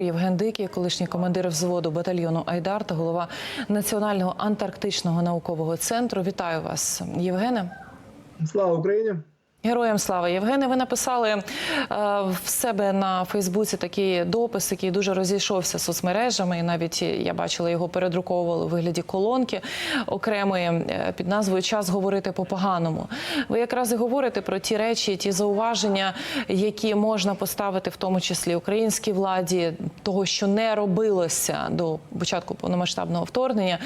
Євген Дикий, колишній командир взводу батальйону Айдар та голова Національного антарктичного наукового центру. Вітаю вас, Євгене. Слава Україні! Героям слава Євгене. Ви написали е, в себе на Фейсбуці такий допис, який дуже розійшовся соцмережами. І навіть я бачила його передруковували у вигляді колонки окремої е, під назвою Час говорити по-поганому. Ви якраз і говорите про ті речі, ті зауваження, які можна поставити, в тому числі українській владі, того, що не робилося до початку повномасштабного вторгнення.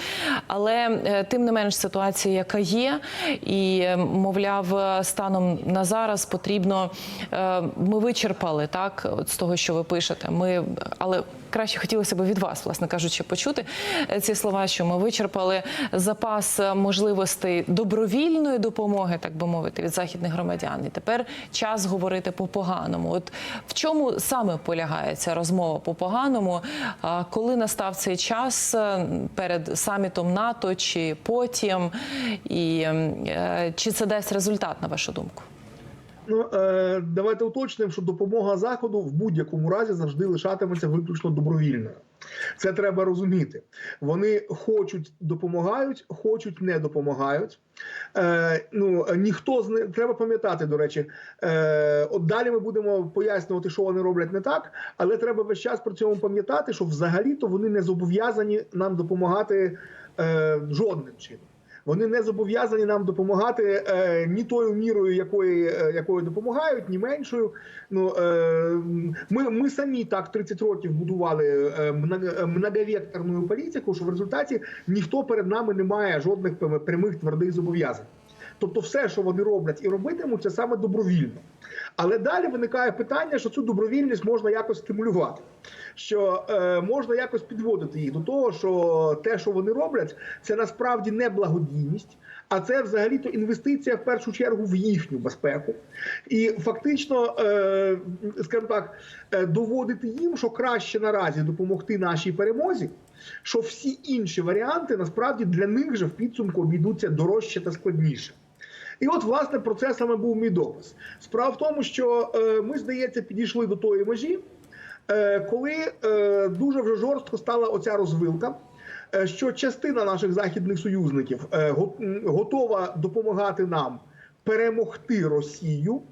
Але е, тим не менш ситуація, яка є, і е, мовляв, е, станом на зараз потрібно. е, Ми вичерпали так з того, що ви пишете. Ми але краще хотілося б від вас, власне кажучи, почути е, ці слова, що ми вичерпали запас е, можливостей добровільної допомоги, так би мовити, від західних громадян. І тепер час говорити по поганому. От в чому саме полягає ця розмова по поганому? Коли настав цей час перед самітом НАТО чи потім, і чи це дасть результат на вашу думку? Ну е, давайте уточнимо, що допомога заходу в будь-якому разі завжди лишатиметься виключно добровільною. Це треба розуміти. Вони хочуть допомагають, хочуть не допомагають. Е, ну ніхто з них треба пам'ятати. До речі, е, от далі ми будемо пояснювати, що вони роблять не так, але треба весь час при цьому пам'ятати, що взагалі-то вони не зобов'язані нам допомагати е, жодним чином. Вони не зобов'язані нам допомагати е, ні тою мірою, якої, е, якою допомагають, ні меншою. Ну е, ми, ми самі так 30 років будували е, е, многовекторну політику, що в результаті ніхто перед нами не має жодних прямих твердих зобов'язань. Тобто, все, що вони роблять і робитимуть, це саме добровільно. Але далі виникає питання, що цю добровільність можна якось стимулювати, що е, можна якось підводити їх до того, що те, що вони роблять, це насправді не благодійність, а це взагалі-то інвестиція в першу чергу в їхню безпеку. І фактично, е, скажімо так, е, доводити їм, що краще наразі допомогти нашій перемозі, що всі інші варіанти насправді для них же в підсумку обійдуться дорожче та складніше. І от, власне, про це саме був мій допис. Справа в тому, що е, ми, здається, підійшли до тої межі, е, коли е, дуже вже жорстко стала оця розвилка, що частина наших західних союзників готова допомагати нам перемогти Росію,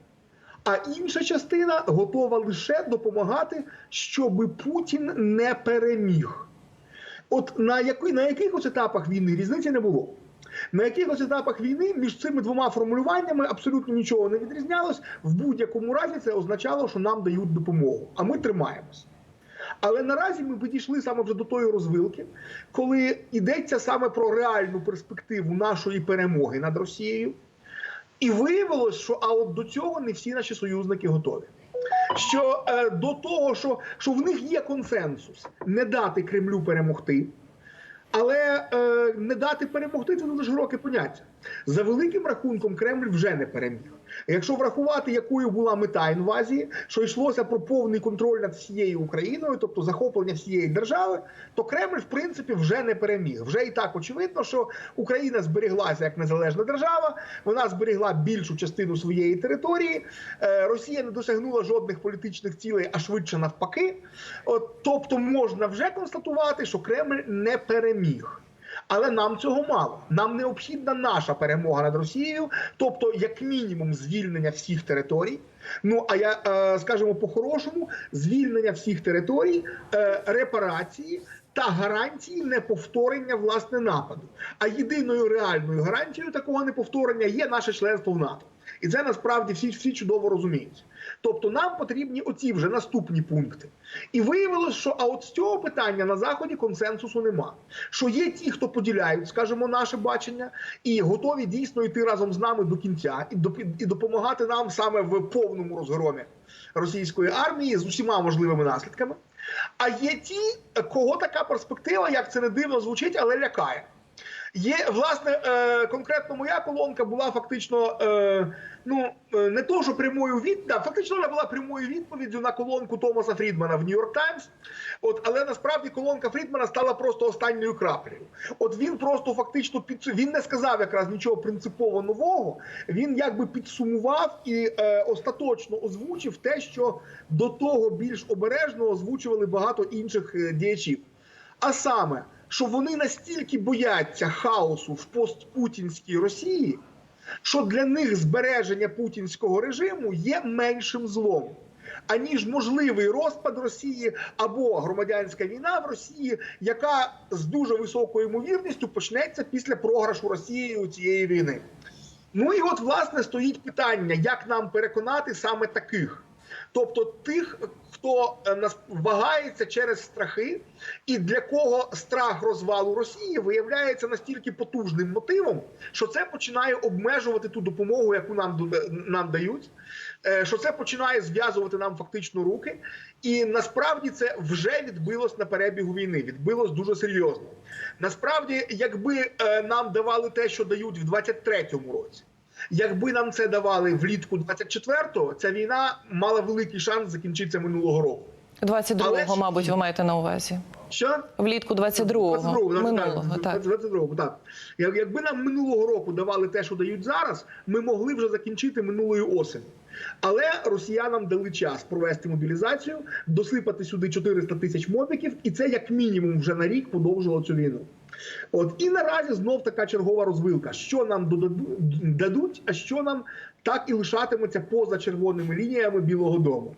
а інша частина готова лише допомагати, щоби Путін не переміг. От на, який, на якихось етапах війни різниці не було. На якихось етапах війни між цими двома формулюваннями абсолютно нічого не відрізнялось. В будь-якому разі це означало, що нам дають допомогу, а ми тримаємось. Але наразі ми підійшли саме вже до тої розвилки, коли йдеться саме про реальну перспективу нашої перемоги над Росією. І виявилось, що а от до цього не всі наші союзники готові. Що е, до того, що, що в них є консенсус не дати Кремлю перемогти, але не дати перемогти це дуже широке поняття. За великим рахунком, Кремль вже не переміг. Якщо врахувати, якою була мета інвазії, що йшлося про повний контроль над всією Україною, тобто захоплення всієї держави, то Кремль, в принципі, вже не переміг. Вже і так очевидно, що Україна зберіглася як незалежна держава, вона зберігла більшу частину своєї території. Е, Росія не досягнула жодних політичних цілей, а швидше навпаки. От, тобто, можна вже констатувати, що Кремль не переміг. Але нам цього мало. Нам необхідна наша перемога над Росією, тобто, як мінімум, звільнення всіх територій. Ну а я е, скажімо по-хорошому, звільнення всіх територій, е, репарації та гарантії неповторення власне нападу. А єдиною реальною гарантією такого неповторення є наше членство в НАТО. І це насправді всі, всі чудово розуміють. Тобто нам потрібні оці вже наступні пункти. І виявилось, що а от з цього питання на заході консенсусу нема. Що є ті, хто поділяють, скажімо, наше бачення, і готові дійсно йти разом з нами до кінця і доп- і допомагати нам саме в повному розгромі російської армії з усіма можливими наслідками. А є ті, кого така перспектива, як це не дивно звучить, але лякає. Є власне е, конкретно моя колонка була фактично е, ну е, не то, що прямою від, да, фактично вона була прямою відповіддю на колонку Томаса Фрідмана в Нью-Йорк Таймс. От, але насправді колонка Фрідмана стала просто останньою краплею. От він просто фактично під він не сказав якраз нічого принципово нового. Він якби підсумував і е, остаточно озвучив те, що до того більш обережно озвучували багато інших діячів. А саме, що вони настільки бояться хаосу в постпутінській Росії, що для них збереження путінського режиму є меншим злом. Аніж можливий розпад Росії або громадянська війна в Росії, яка з дуже високою ймовірністю почнеться після програшу Росією цієї війни. Ну і от власне стоїть питання, як нам переконати саме таких, тобто тих, хто е, вагається через страхи, і для кого страх розвалу Росії виявляється настільки потужним мотивом, що це починає обмежувати ту допомогу, яку нам дода- нам дають, е, що це починає зв'язувати нам фактично руки, і насправді це вже відбилось на перебігу війни. Відбилось дуже серйозно. Насправді, якби е, нам давали те, що дають в 23-му році. Якби нам це давали влітку 24-го, ця війна мала великий шанс закінчитися минулого року. 22-го, Але мабуть, ви маєте на увазі. Що? Влітку 22-го, 22-го, минулого, так. так. 22-го, так. Якби нам минулого року давали те, що дають зараз, ми могли вже закінчити минулої осені. Але росіянам дали час провести мобілізацію, досипати сюди 400 тисяч мобіків, і це як мінімум вже на рік подовжило цю війну. От і наразі знов така чергова розвилка: що нам дадуть, а що нам так і лишатиметься поза червоними лініями Білого Дому.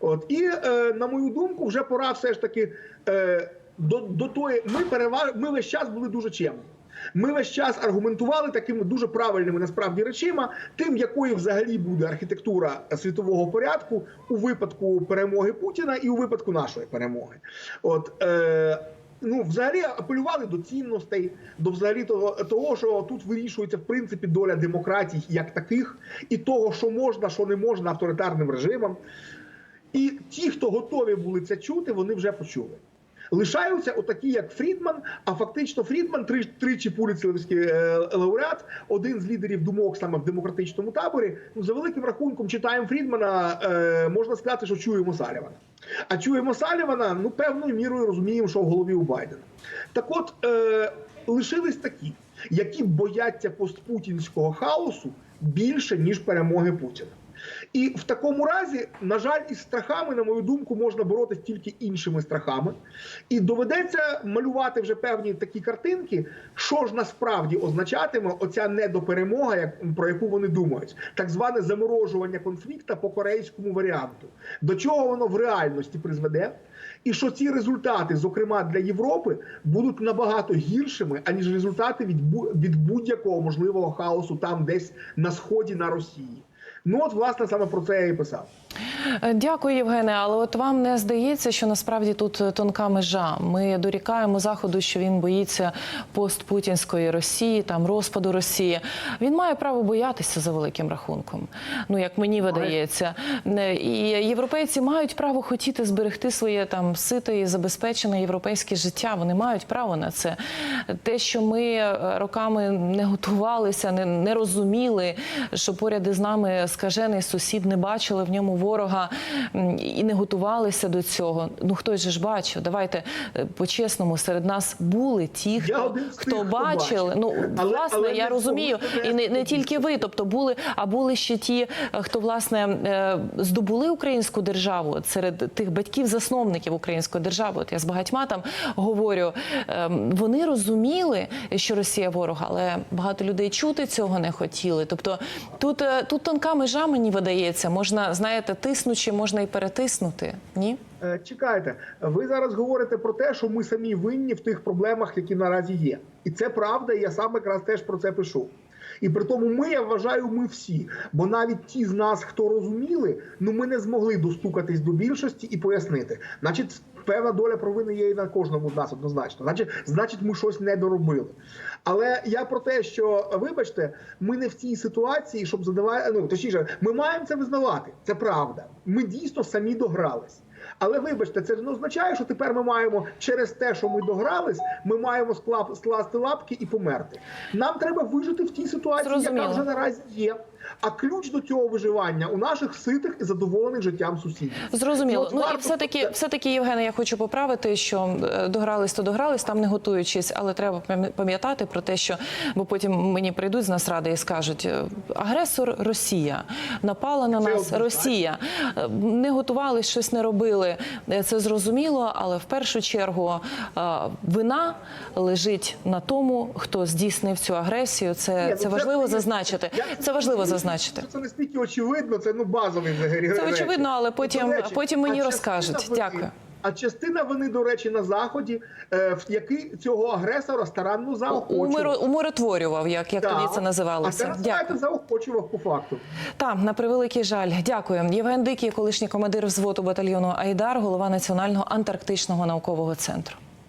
От і е, на мою думку, вже пора все ж таки е, до, до тої. Ми переваж... ми весь час були дуже чемні. Ми весь час аргументували такими дуже правильними насправді речима, тим, якою взагалі буде архітектура світового порядку у випадку перемоги Путіна і у випадку нашої перемоги. От е, ну, взагалі апелювали до цінностей, до взагалі того, того, що тут вирішується в принципі доля демократій як таких, і того, що можна, що не можна авторитарним режимам. І ті, хто готові були це чути, вони вже почули. Лишаються отакі, як Фрідман. А фактично Фрідман три, тричі пуліцерівський е, лауреат, один з лідерів думок саме в демократичному таборі. Ну за великим рахунком читаємо Фрідмана. Е, можна сказати, що чуємо Салівана. А чуємо Салівана, ну певною мірою розуміємо, що в голові у Байдена. Так, от е, лишились такі, які бояться постпутінського хаосу більше ніж перемоги Путіна. І в такому разі, на жаль, із страхами, на мою думку, можна боротися тільки іншими страхами. І доведеться малювати вже певні такі картинки, що ж насправді означатиме оця недоперемога, як про яку вони думають, так зване заморожування конфлікту по корейському варіанту. До чого воно в реальності призведе? І що ці результати, зокрема для Європи, будуть набагато гіршими, аніж результати від будь-якого можливого хаосу там, десь на сході на Росії. Ну от власне саме про це я і писав. Е, Дякую, Євгене. Але от вам не здається, що насправді тут е, тонка межа. Ми дорікаємо заходу, що він боїться постпутінської Росії, там розпаду Росії. Він має право боятися за великим рахунком. Ну як мені видається, Е, і європейці мають право хотіти зберегти своє там сите і забезпечене європейське життя. Вони мають право на це. Те, що ми е, роками не готувалися, не, не розуміли, що поряд із нами скажений сусід не бачили в ньому ворога і не готувалися до цього. Ну хтось же ж бачив. Давайте е, по-чесному серед нас були ті, хто, хто тих, хто бачили. Ну Але- власне, але я не розумію, і не, не тільки ви, тобто були, а були ще ті, е, хто власне е, здобули українську державу серед тих батьків-засновників української держави. От я з багатьма там говорю. е, Вони розуміли, що Росія ворог, але багато людей чути цього не хотіли. Тобто тут, тут тонка межа мені видається. Можна, знаєте, тиснучи, можна і перетиснути. Ні? Е, Чекайте, ви зараз говорите про те, що ми самі винні в тих проблемах, які наразі є, і це правда. Я сам якраз теж про це пишу. І при тому ми, я вважаю, ми всі. Бо навіть ті з нас, хто розуміли, ну ми не змогли достукатись до більшості і пояснити. Значить, певна доля провини є і на кожному з нас однозначно. Значить, значить, ми щось не доробили. Але я про те, що вибачте, ми не в цій ситуації, щоб задавати. Ну точніше, ми маємо це визнавати. Це правда. Ми дійсно самі догрались. Але вибачте, це ж не означає, що тепер ми маємо через те, що ми догрались, ми маємо склап, скласти лапки і померти. Нам треба вижити в тій ситуації, Зрозуміло. яка вже наразі є. А ключ до цього виживання у наших ситих і задоволених життям сусідів. Зрозуміло. от Ну і все таки, все таки, Євгене, я хочу поправити, що е, догрались, то догрались, там не готуючись, але треба пам'ятати про те, що бо потім мені прийдуть з нас ради і скажуть: е, агресор Росія напала на Це нас. Росія. Е, Не готувались, щось не робили. Е, Це зрозуміло, але в першу чергу е, вина лежить на тому, хто здійснив цю агресію. Це, Ні, ну це важливо зазначити. Це важливо зазначити. Це настільки очевидно, це ну базовий. Це очевидно, але потім- потім мені розкажуть. Дякую. А частина вони, до речі, на заході, е, в який цього агресора старанно заохочував. Умиро, умиротворював, як, як да. тоді це А називалося. зараз знаєте, заохочував по факту. Так, на превеликий жаль. Дякую. Євген Дикий, колишній командир взводу батальйону Айдар, голова Національного антарктичного наукового центру.